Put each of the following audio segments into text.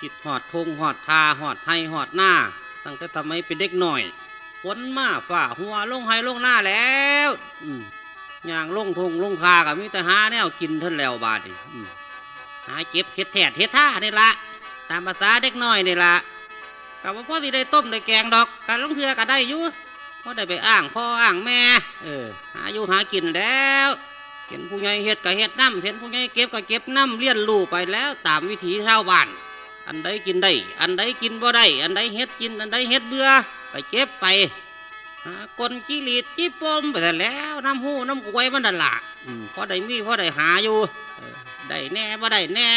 คิดหอดทงหอดทาหอดไห้หอดหน้า ตั้งแต่ทำไมเป็นเด็กหน่อยฝนมาฝ่าหัวลงไห้ลงหน้าแล้วอย่างลงทงลงคากับมีแต่หาแนวกินท่านแล้วบาดีหาเก็บเห็ดแถดเห็ดท่านี่ละตามภาษาเด็กน้อยนี่ละกับว่าพ่อที่ได้ต้มได้แกงดอกการลงเทือก็ได้อยู่พ่อได้ไปอ้างพ่ออ้างแม่ เออ หาอยู่หากินแล้วเห็นผู้ใหญ่เฮ็ดก็เฮ็ดน้ำเห็นผู้ใหญ่เก็บก็เก็บน้ำเลี้ยนลูไปแล้วตามวิถีชาวบ้าน อันใดกินได้ อันใดกินบ่ได้ อันใดเฮ็ดกิน อันใดเฮ็ดเบื่อก็เก็บไปหากลจิลีดจิปมไปแต่แล้วน้ำหูน้ำกล้วยมันนั่นละพอได้มีพอได้หาอยู่ได้แน่บ่ได้แน่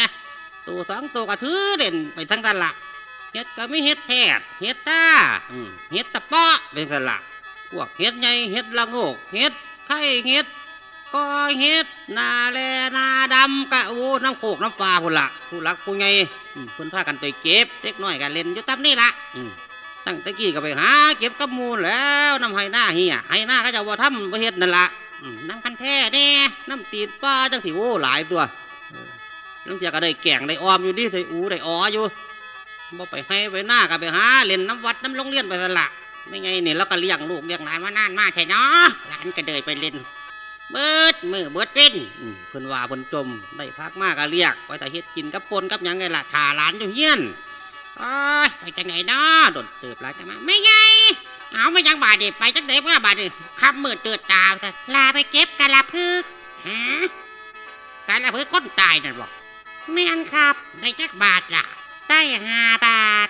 ตัวสองตัวก็ถือเด่นไปทั้งกันละเฮ็ดก็ไม่เฮ็ดแทดเฮ็ดตาเฮ็ดตะเปาะเป็นกันละพวกเฮ็ดใหญ่เฮ็ดละโงกเฮ็ดไข่เฮ็ดก็เฮ็ดนาแลนาดำกะโอ้น้ำโขกน้ำปลาพุ่นละผู้รักผู้ใหญ่ อืมเพิ่นพากันไปเก็บเด็กน้อยกันเล่นอยู่ตับนี่ละอืมตั้งแตะกี้ก็ไปหา เก็บกับหมูลแล้วน้ำไห้หน้าเฮียไห้หน้าก็จะว่าทำประเฮ็ดนั่นละอืมน้ำคันแท้แน่น้ำตีนปลาจังสิโอ้หลายตัวเอองเทียก็ได้แกงได้ออมอยู่ดิได้อูได้อ๋ออยู่บ่ไปให้ไปหน้าก็ไปหาเล่นน้ำวัดน้ำโรงเรียนไปสละไม่ไงนี่เราก็เลี้ยงลูกเลี้ยงหลานมานานมากใช่เนาะหลานก็เดยไปเล่น เบิดมือเบิดเว้นเพิ่นว่าเพิ่นจมได้พักมากก็เรียกไว้แต่เฮ็ดกินกับปนกับหยังไงล่ะถาหลานอยู่เฮียนโอ้ยไปจังไหนเนาะโดดเติบหลานจะมาไม่ไงเอาไม่ยังบาดดิไปจังไหนเพื่อบาดดิขับมือเตือดตาซะลาไปเก็บกะละพึกฮะกะละพึกคนตายนั่นบอกแม่นครับได้จักบาทล่ะ ได้ห้าบาท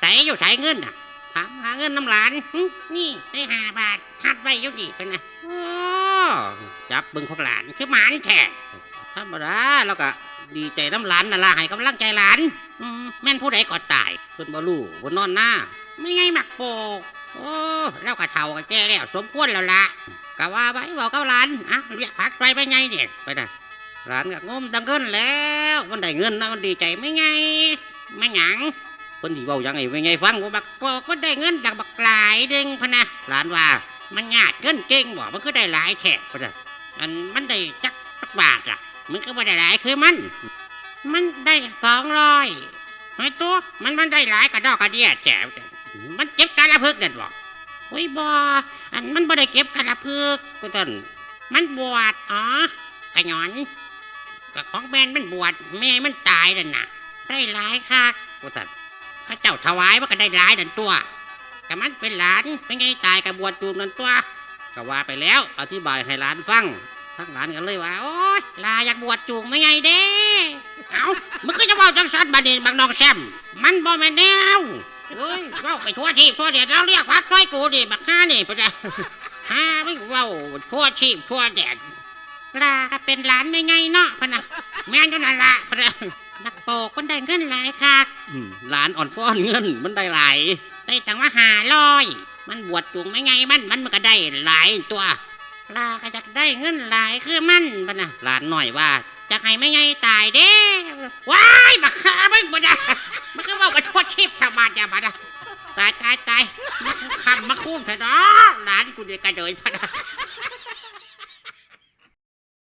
แต่อยู่ใช้เงินน่ะถามหาเงินน้ำหลานนี่ได้ห้าบาทหัดไว้อยุดีเป็นไง จับเบึงของหลานคือหมานแท้ธรรมดาแล้วก็ดีใจน้ำหลานนั่นละให้กำลังใจหลานอืมแม่นผู้ใดก็ตายเพิ่นบ่รู้บนนอนหน้าไม่ไงหมักโปกโอ้เราก็เฒ่าก็แก่แล้วสมควรแล้วละกะว่าไว้บอกกับหลานอะเรียกผักไปไปไงเนี่ยไปนะหลานก็งมดังเงินแล้วมันได้เงินนะมันดีใจไม่ไงไม่หยังเพิ่นสิเว้าหยังไงไม่ไงฟังว่าบักโปกมันได้เงินจากบักหลายด้งพะนะหลานว่ามันหยาดเงินเก่งบ่มันก็ได้หลายแขกก็ได้ อันมันได้จักจักบาทอะ มันก็ไม่ได้หลายคือมัน มันได้สองร้อยไอ้ตัวมันมันได้หลายกระดอกกระเดียแจ๋วมันเก็บการละพึกนั่นบ่โอ้ยบ่อันมันบ่ได้เก็บการละพึกก็ต้นมันบวชอ๋อกระหยอนกับของแมนมันบวชแม่มันตายนั่นน่ะ ได้หลายคักก็ต้นพระเจ้าถวายมันก็ได้หลายนั่นตัวแต่มันเป็นหลานเป็นไงตายกับบวชจูมนั่นตัว ก็ว่าไปแล้ว อธิบายให้หลานฟังทั้งหลานกันเลยว่าโอ๊ยลาอยากบวชจูงไม่ไงเด้เอามึงก็จะเว่าจังสันบัดนี้บางน้องแซมมันบ่แม่นแนวเฮ้ยเว่าไปทั่วทีบทั่วเดียดเราเรียกพักน้อยกูดิบักห้านี่ปะจ๊ะห้าไม่เว่าทั่วทีบทั่วแดดลาก็เป็นหลานไม่ไงเนาะพะนะแม่นจังนั่นละพะนะนักโปกมันได้เงินหลายคักอืมหลานอ่อนซ่อนเงินมันได้หลายได้ตังว่าหาลอย มันบวชจูงไม่ไงมันมันมันก็ได้หลายตัวลาก็จะได้เงินหลายคือมันปะนะหลานหน่อยว่าจะให้ไม่ไงตายเด้ว้ายบักขามึงปะนะมันก็ว่าทั่วชีพชาวบ้านอย่าบัดนะตายตายตายมันคำมาคุ้มเถอะเนาะหลานกูเด็กกระเดยพะนะ